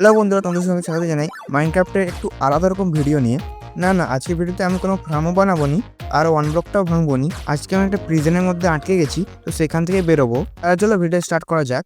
Hello বন্ধুরা, তোমাদের সঙ্গে স্বাগত জানাই মাইনক্রাফ্টের একটু আলাদা রকম ভিডিও নিয়ে। না না, আজকের ভিডিওতে আমি কোনো ফার্মও বানাবো নি, আর ওয়ান ব্লকটাও ভাঙবো নি। আজকে আমি একটা প্রিজনের মধ্যে আটকে গেছি, তো সেখান থেকে বেরোবো। আর চলো ভিডিও স্টার্ট করা যাক।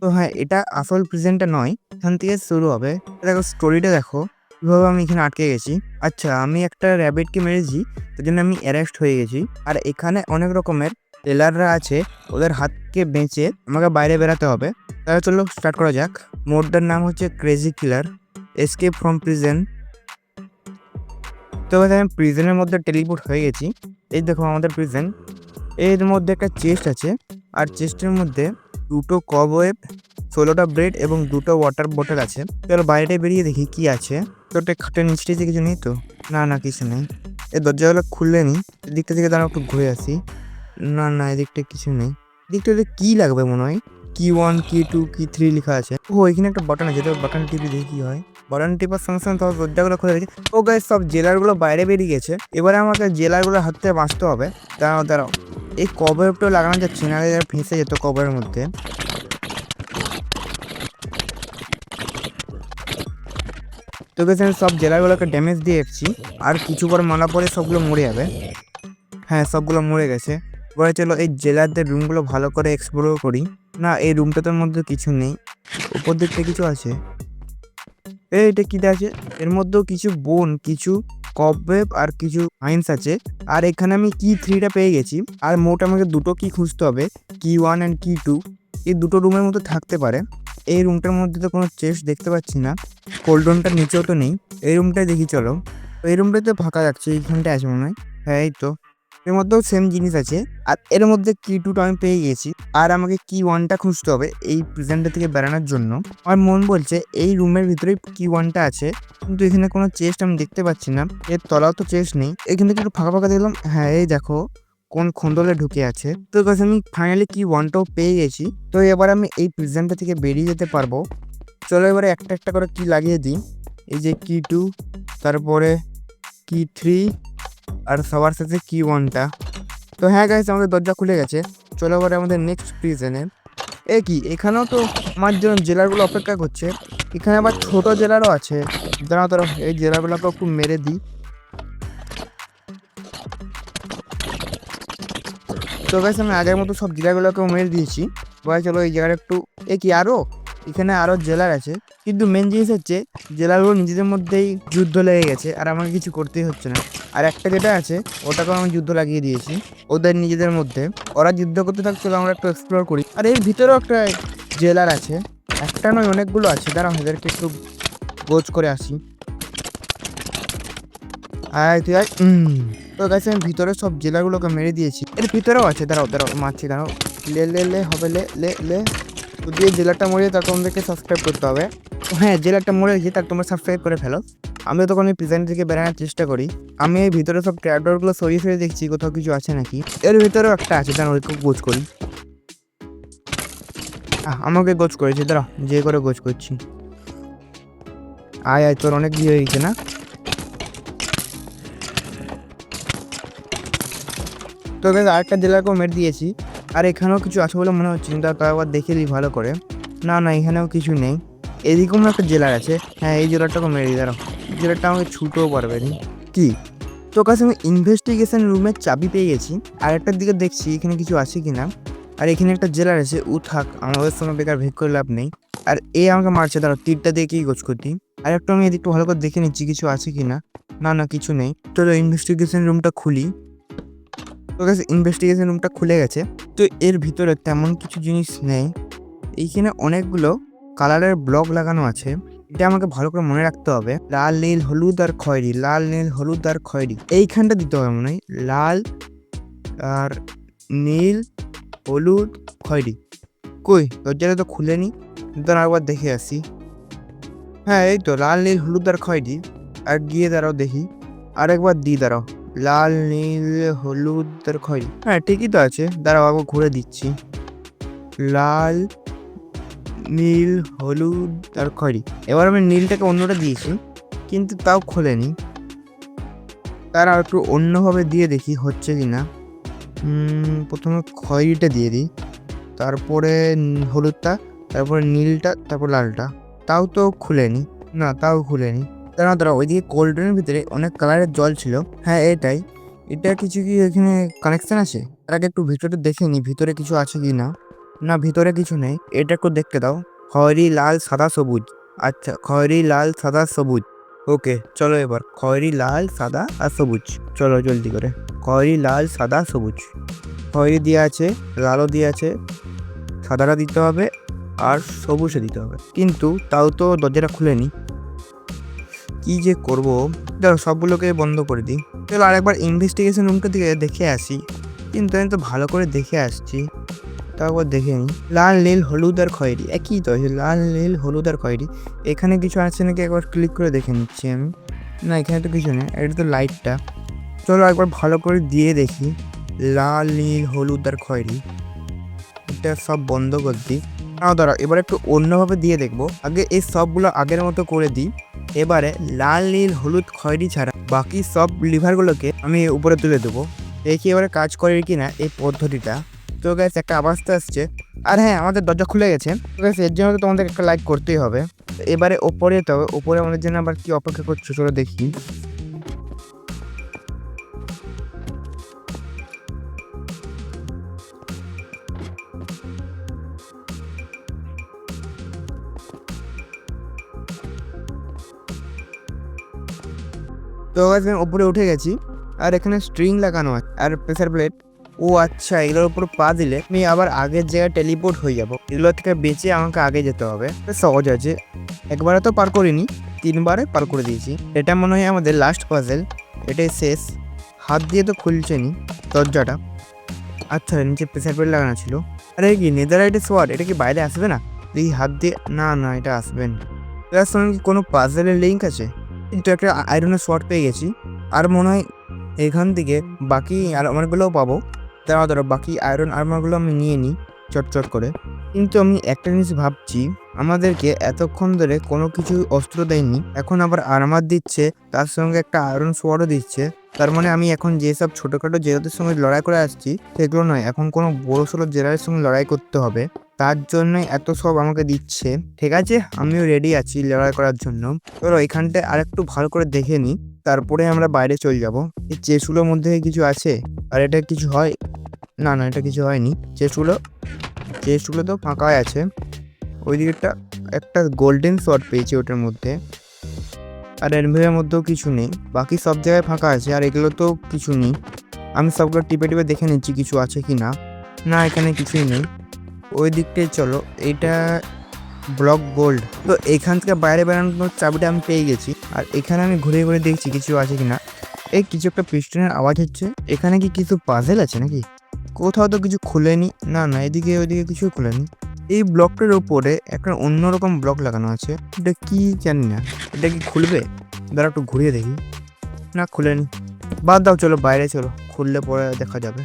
তো হ্যাঁ এটা আসল প্রিজেন্টটা নয়, এখান থেকে শুরু হবে। দেখো স্টোরিটা দেখো, কীভাবে আমি এখানে আটকে গেছি। আচ্ছা আমি একটা র্যাবিটকে মেরেছি, তার জন্য আমি অ্যারেস্ট হয়ে গেছি। আর এখানে অনেক রকমের টেলাররা আছে, ওদের হাতকে বেঁচে আমাকে বাইরে বেরাতে হবে। তাহলে চলো স্টার্ট করা যাক। মোডটার নাম হচ্ছে crazy killer escape from prison তো আমি প্রিজেনের মধ্যে টেলিপোর্ট হয়ে গেছি। এই দেখো আমাদের প্রিজেন এর মধ্যে একটা চেস্ট আছে, আর চেস্টের মধ্যে দুটো কবওয়েব ষোলোটা ব্রেড এবং দুটো ওয়াটার বোটল আছে। চলো বাইরে বেরিয়ে দেখি কি আছে। তো খাটের নিচে কিছু নেই তো? না না, কিছু নেই। এই দরজাগুলো খুললে নি এদিকটা থেকে দাঁড়া একটু ঘুরে আসি। না না, এদিকটা কিছু নেই। এদিকটা কি লাগবে মনে হয়? কি ওয়ান কি টু কি থ্রি লেখা আছে। ও এখানে একটা বাটন আছে তো বাটন টিপে দেখি কি হয়। বাটন টিপার সঙ্গে সঙ্গে তোমার দরজাগুলো খুলে গেছে ও গাইস সব জেলারগুলো বাইরে বেরিয়ে গেছে। এবারে আমাকে জেলারগুলো হাত থেকে বাঁচতে হবে। দাঁড়াও দাঁড়াও। এই কভারটা লাগানো যাচ্ছে না ফেঁসে যেত কভারের মধ্যে। তো গেছে আমি সব জেলাগুলোকে ড্যামেজ দিয়ে এসেছি আর কিছু পর মারা পরে সবগুলো মরে যাবে। হ্যাঁ সবগুলো মরে গেছে। এবারে চলো এই জেলারদের রুমগুলো ভালো করে এক্সপ্লোর করি। না, এই রুমটাতে মধ্যে কিছু নেই। উপর দিকটা কিছু আছে। এই, এটা কি আছে? এর মধ্যেও কিছু বোন, কিছু কবওয়েব আর কিছু আইন্স আছে। আর এখানে আমি কি থ্রিটা পেয়ে গেছি। আর মোট আমাকে দুটো কি খুঁজতে হবে। কি ওয়ান অ্যান্ড কি টু এই দুটো রুমের মধ্যে থাকতে পারে। এই রুমটার মধ্যে তো কোনো চেস্ট দেখতে পাচ্ছি না। কোল্ডনটার নিচেও তো নেই। এই রুমটাই দেখি চলো। এই রুমটাতে ফাঁকা যাচ্ছে এইখানটায় আছে মনে হয় হ্যাঁ এই তো। এর মধ্যেও সেম জিনিস আছে। আর এর মধ্যে কি টুটা আমি পেয়ে গেছি। আর আমাকে কি ওয়ানটা খুঁজতে হবে এই প্রেজেন্টটা থেকে বেরানোর জন্য। আমার মন বলছে এই রুমের ভিতরে কি ওয়ানটা আছে। কিন্তু এখানে কোনো চেস্ট আমি দেখতে পাচ্ছি না। এর তলাও তো চেস্ট নেই। এখান থেকে একটু ফাঁকা ফাঁকা দেখলাম হ্যাঁ এই দেখো, কোন খন্দলে ঢুকে আছে। তো কাছে আমি ফাইনালি কি ওয়ানটাও পেয়ে গেছি। তো এবার আমি এই প্রেজেন্টটা থেকে বেরিয়ে যেতে পারব। চলো এবারে একটা একটা করে কি লাগিয়ে দিই। এই যে কি টু তারপরে কি থ্রি আর সবার সাথে কি ওয়ানটা তো হ্যাঁ গাইস আমাদের দরজা খুলে গেছে। চলো এবারে আমাদের নেক্সট প্রিজনে এ কি? এখানেও তো আমার জন্য জেলারগুলো অপেক্ষা করছে, এখানে আবার ছোট জেলারও আছে। দাঁড়াও দাঁড়াও, এই জেলাগুলোকে খুব মেরে দিই। তো গাইস আমি আগের মতো সব জেলাগুলোকেও মেরে দিয়েছি। এবার চলো এই জায়গাটা একটু এ কি আরও এখানে আরও জেলার আছে। কিন্তু মেন জিনিস হচ্ছে, জেলাগুলো নিজেদের মধ্যেই যুদ্ধ লেগে গেছে, আর আমাকে কিছু করতেই হচ্ছে না। আর একটা যেটা আছে, ওটাকেও আমি যুদ্ধ লাগিয়ে দিয়েছি। ওদের নিজেদের মধ্যে। ওরা যুদ্ধ করতে থাকছিল আমরা একটু এক্সপ্লোর করি। আর এর ভিতরেও একটা জেলার আছে। একটা নয়, অনেকগুলো আছে। দাঁড়াও এদেরকে একটু গোজ করে আসি। আয় তুই, আয়। তো গাছে আমি ভিতরে সব জেলাগুলোকে মেরে দিয়েছি। এর ভিতরেও আছে, দাঁড়াও দাঁড়াও, মারছি, দাঁড়াও। লে লে লে, হবে, লে লে লে। তো জেলাটা মরে তার তোমাদেরকে সাবস্ক্রাইব করতে হবে। হ্যাঁ জেলাটা মরে গেছে তার তোমরা সাবস্ক্রাইব করে ফেলো। আমি তখন এই প্রেজেন্ট থেকে বেরানোর চেষ্টা করি আমি এই ভিতরে সব ট্র্যাডরগুলো সরিয়ে সরিয়ে দেখছি কোথাও কিছু আছে নাকি? এর ভিতরেও একটা আছে দাঁড়াও ওইকে গোজ করি। আমাকে গোজ করেছে দাঁড়া যে করে গোজ করছি। আয় আয় তোর অনেক বিয়ে হয়ে গেছে না? তো guys, আরেকটা জেলাকেও মেরে দিয়েছি আর এখানেও কিছু আছে বলে মনে হচ্ছে কিন্তু তাও একবার দেখে নিই ভালো করে। না না এখানেও কিছু নেই। এদিকেও একটা জেলার আছে। হ্যাঁ এই জেলাটাকে মেরে দিই দাঁড়াও। জেলাটা আমাকে ছুটেও পারবে কি? তো কাছে আমি ইনভেস্টিগেশন রুমের চাবি পেয়ে গেছি, আর একটার দিকে দেখছি এখানে কিছু আছে কি না আর এখানে একটা জেলার আছে উ থাক, আমাদের সঙ্গে বেকার ভেদ করে লাভ নেই। আর এ আমাকে মারছে, দাঁড়াও, তীরটা দিয়ে কি গোছ করতি? আর একটু আমি এদিকটা ভালো করে দেখে নিচ্ছি, কিছু আছে কি না না না কিছু নেই। চলো ইনভেস্টিগেশন রুমটা খুলি। তো কাছে ইনভেস্টিগেশন রুমটা খুলে গেছে। তো এর ভিতরে তেমন কিছু জিনিস নেই। এইখানে অনেকগুলো কালারের ব্লক লাগানো আছে। এটা আমাকে ভালো করে মনে রাখতে হবে। লাল, নীল, হলুদ আর খয়েরি। লাল, নীল, হলুদ আর খয়েরি। এইখানটা দিতে হবে মনে হয়। লাল আর নীল, হলুদ, খয়েরি। কই? দরজাটা তো খুলেনি দাঁড়া একবার দেখে আসি। হ্যাঁ এই তো, লাল, নীল, হলুদ আর খয়েরি। আর গিয়ে দাঁড়াও দেখি। আরেকবার দিই দাঁড়াও। লাল, নীল, হলুদ আর খয়েরি। হ্যাঁ ঠিকই তো আছে। দাঁড়াও, আবার ঘুরে দিচ্ছি। লাল নীল, হলুদ আর খয়েরি। এবার আমি নীলটাকে অন্যটা দিয়েছি, কিন্তু তাও খোলেনি। তার আর একটু অন্যভাবে দিয়ে দেখি হচ্ছে কি না প্রথমে খয়েরিটা দিয়ে দিই। তারপরে হলুদটা, তারপরে নীলটা, তারপর লালটা। তাও তো খুলেনি। না, তাও খুলেনি। দাঁড়া তারা ওইদিকে কোল্ড ড্রিঙ্কের ভিতরে অনেক কালারের জল ছিল। হ্যাঁ এটাই। এটা কিছু কি এখানে কানেকশান আছে? তার আগে একটু ভিতরে দেখে নিই ভিতরে কিছু আছে কি না না, ভিতরে কিছু নেই। এটা একটু দেখতে দাও। খয়েরি লাল, সাদা, সবুজ। আচ্ছা খয়েরি লাল, সাদা, সবুজ। ওকে, চলো এবার। খয়েরি লাল, সাদা আর সবুজ। চলো জলদি করে। খয়েরি লাল, সাদা, সবুজ। খয়েরি দিয়ে আছে, লালও দিয়ে আছে। সাদাটা দিতে হবে আর সবুজে দিতে হবে। কিন্তু তাও তো দরজাটা খুলেনি। কি যে করব? ধরো সবগুলোকে বন্ধ করে দিই। চলো আরেকবার ইনভেস্টিগেশন রুমটা দিকে দেখে আসি। কিন্তু আমি তো ভালো করে দেখে আসছি। একবার দেখে নিই। লাল, নীল, হলুদ আর খয়েরি। একই তো লাল, নীল, হলুদ আর খয়েরি। এখানে কিছু আছে নাকি একবার ক্লিক করে দেখে নিচ্ছি আমি। না, এখানে তো কিছু নেই, এটা তো লাইটটা চলো একবার ভালো করে দিয়ে দেখি। লাল, নীল, হলুদ আর খয়েরি। এটা সব বন্ধ করে দিই। না, দাঁড়া, এবার একটু অন্যভাবে দিয়ে দেখব। আগে এই সবগুলো আগের মতো করে দিই। এবারে লাল, নীল, হলুদ, খয়েরি ছাড়া বাকি সব লিভারগুলোকে আমি উপরে তুলে দেবো। দেখি এবারে কাজ করে কি না এই পদ্ধতিটা। তো গ্যাস একটা আওয়াজ তো আসছে। আর হ্যাঁ আমাদের দরজা খুলে গেছে। তো গ্যাস এর জন্য তো তোমাদের একটা লাইক করতেই হবে। এবারে ওপরে যেতে হবে। ওপরে আমাদের জন্য আবার কি অপেক্ষা করছ চলো দেখি। তো গাছ আমি উপরে উঠে গেছি। আর এখানে স্ট্রিং লাগানো আছে। আর প্রেসার প্লেট ও আচ্ছা এগুলোর উপর পা দিলে আমি আবার আগের জায়গায় টেলিপোর্ট হয়ে যাব। এগুলো থেকে বেঁচে আমাকে আগে যেতে হবে। সহজ আছে। একবারে তো পার করিনি, তিনবারে পার করে দিয়েছি। এটা মনে হয় আমাদের লাস্ট পাজেল এটাই শেষ। হাত দিয়ে তো খুলছে নি, দরজাটা। আচ্ছা নিচে প্রেসার প্লেট লাগানো ছিল। আরে কি নেদারাইটে সোয়ার এটা কি বাইরে আসবে না? এই হাত দিয়ে না না, এটা আসবে না। এটার সঙ্গে কি কোনো পাজেলের লিঙ্ক আছে? কিন্তু একটা আয়রনের শর্ট পেয়ে গেছি। আর মনে হয় এখান থেকে বাকি আর্মারগুলোও পাবো। তারা ধরো বাকি আয়রন আর্মারগুলো আমি নিয়ে নিই চটচট করে। কিন্তু আমি একটা জিনিস ভাবছি, আমাদেরকে এতক্ষণ ধরে কোনো কিছু অস্ত্র দেয়নি, এখন আবার আর্মার দিচ্ছে, তার সঙ্গে একটা আয়রন সোয়ারও দিচ্ছে। তার মানে আমি এখন যেসব ছোটোখাটো জেলাদের সঙ্গে লড়াই করে আসছি, সেগুলো নয়, এখন কোনো বড়ো সড়ো জেলার সঙ্গে লড়াই করতে হবে। তার জন্যই এত সব আমাকে দিচ্ছে। ঠিক আছে, আমিও রেডি আছি লড়াই করার জন্য। ধরো এখানটায় আরেকটু ভালো করে দেখে নিই। তারপরে আমরা বাইরে চলে যাব। এই চেসগুলোর মধ্যে কিছু আছে? আর এটা কিছু হয়? না না, এটা কিছু হয়নি। চেসগুলো চেসগুলো তো ফাঁকাই আছে। ওই দিকটা একটা গোল্ডেন শট পেয়েছি ওটার মধ্যে। আর এনভির মধ্যেও কিছু নেই। বাকি সব জায়গায় ফাঁকা আছে, আর এগুলো তো কিছু নেই। আমি সবগুলো টিপে টিপে দেখে নিচ্ছি কিছু আছে কি না না এখানে কিছুই নেই। ওই দিকটাই চলো। এটা ব্লক গোল্ড। তো এখান থেকে বাইরে বেরানোর চাবিটা আমি পেয়ে গেছি। আর এখানে আমি ঘুরে ঘুরে দেখছি কিছু আছে কি না এই কিছু একটা পিস্টনের আওয়াজ হচ্ছে। এখানে কি কিছু পাজেল আছে নাকি? কোথাও তো কিছু খুলেনি। না না, এদিকে ওইদিকে কিছু খুলেনি। এই ব্লকটার উপরে একটা অন্যরকম ব্লক লাগানো আছে। এটা কি জানি না। এটা কি খুলবে? দাঁড়া একটু ঘুরিয়ে দেখি। না, খুলেনি। বাদ দাও, চলো বাইরে চলো। খুললে পরে দেখা যাবে।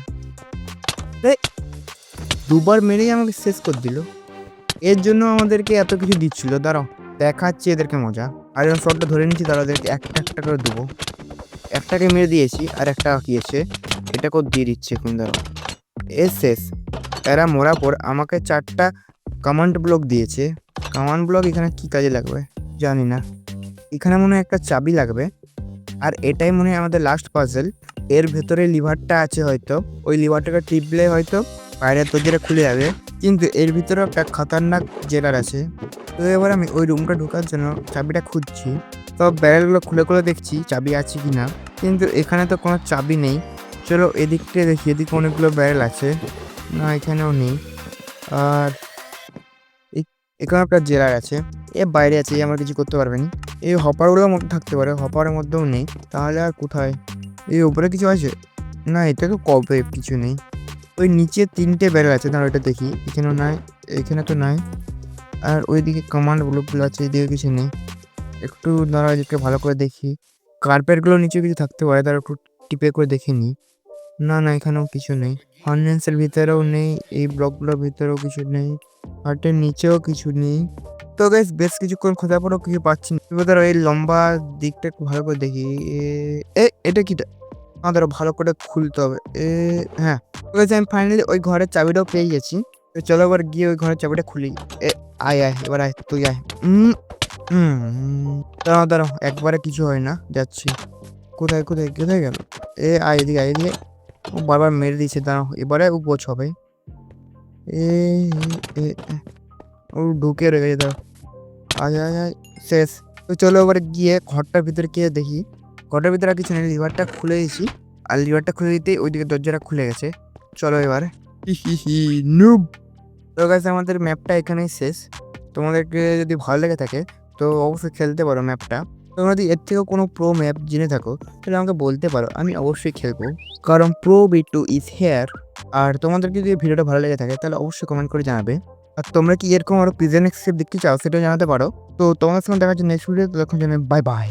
দুবার মেরেই আমাকে শেষ করে দিল। এর জন্য আমাদেরকে এত কিছু দিচ্ছিল, দাঁড়াও, দেখাচ্ছি এদেরকে মজা। আর যখন শটটা ধরে নিচ্ছি তারা ওদেরকে একটা একটা করে দেবো। একটাকে মেরে দিয়েছি, আর একটা আঁকিয়েছে এটাকেও দিয়ে দিচ্ছে এখন, দাঁড়াও। এস শেষ এরা মরার পর আমাকে চারটা কমান্ড ব্লক দিয়েছে। কমান্ড ব্লক এখানে কি কাজে লাগবে? জানি না। এখানে মনে হয় একটা চাবি লাগবে। আর এটাই মনে হয় আমাদের লাস্ট পাজেল এর ভেতরে লিভারটা আছে হয়তো। ওই লিভারটাকে টিপলে হয়তো বাইরের দরজাটা খুলে যাবে। কিন্তু এর ভিতরেও একটা খতরনাক জেলার আছে। তো এবার আমি ওই রুমটা ঢোকার জন্য চাবিটা খুঁজছি। সব ব্যারেলগুলো খুলে খুলে দেখছি চাবি আছে কি না কিন্তু এখানে তো কোনো চাবি নেই। চলো এদিকটা দেখি, এদিকে অনেকগুলো ব্যারেল আছে। না, এখানেও নেই। আর এখানে একটা জেলার আছে। এ বাইরে আছে আমার কিছু করতে পারবে না। এই হপারগুলোর মধ্যে থাকতে পারে হপারের মধ্যেও নেই। তাহলে আর কোথায়? এই উপরে কিছু আছে? না এটা তো কবে? কিছু নেই। ওই নিচে তিনটে ব্যারেল আছে দাঁড়া ওইটা দেখি, এখানেও নাই, এখানে তো নাই। আর ওইদিকে কমান্ড ব্লকগুলো আছে, এদিকে কিছু নেই। একটু দাঁড়া এদিকে ভালো করে দেখি। কার্পেটগুলো নিচে কিছু থাকতে পারে, তার একটু টিপে করে দেখে নিই না না, এখানেও কিছু নেই। ফার্নেন্সের ভিতরেও নেই, এই ব্লকগুলোর ভিতরেও কিছু নেই। হার্টের নিচেও কিছু নেই। তো গাইস বেশ কিছুক্ষণ খোঁজার পরেও কিছু পাচ্ছি না। এবার এই লম্বা দিকটা একটু ভালো করে দেখি। এ- এটা কি আমাদের ভালো করে খুলতে হবে। এ হ্যাঁ। আমি ফাইনালি ওই ঘরের চাবিটাও পেয়ে গেছি। চলো এবার গিয়ে ওই ঘরের চাবিটা খুলি। এ আয় আয় এবার আয় তুই আয়। উম, হুম দাঁড়াও দাঁড়াও একবারে কিছু হয় না যাচ্ছি। কোথায় কোথায় কোথায় গেল? এ আয় এদিকে আয় এদিকে। ও বারবার মেরে দিয়েছে দাঁড়াও এবারে ও বোঝ হবে এ, ও ঢুকে রয়ে গেছে দাঁড়াও। আয় আয় আয় শেষ। তো চলো এবারে গিয়ে ঘরটার ভিতরে গিয়ে দেখি। ঘরটার ভিতরে কিছু নেই লিভারটা খুলে দিয়েছি। আর লিভারটা খুলে দিতেই ওইদিকে দরজাটা খুলে গেছে। চলো এবার। তো গাছ আমাদের ম্যাপটা এখানেই শেষ। তোমাদেরকে যদি ভালো লেগে থাকে, তো অবশ্যই খেলতে পারো ম্যাপটা তোমরা যদি এর থেকেও কোনো প্রো ম্যাপ জেনে থাকো, তাহলে আমাকে বলতে পারো, আমি অবশ্যই খেলব। কারণ pro B two is here আর তোমাদেরকে যদি ভিডিওটা ভালো লেগে থাকে, তাহলে অবশ্যই কমেন্ট করে জানাবে। আর তোমরা কি এরকম আরও প্রিজেন্ট এক্সেপ দেখতে চাও, সেটাও জানাতে পারো। তো তোমাদের সঙ্গে দেখা হচ্ছে নেক্সট ভিডিও তখন জানাবে বাই বাই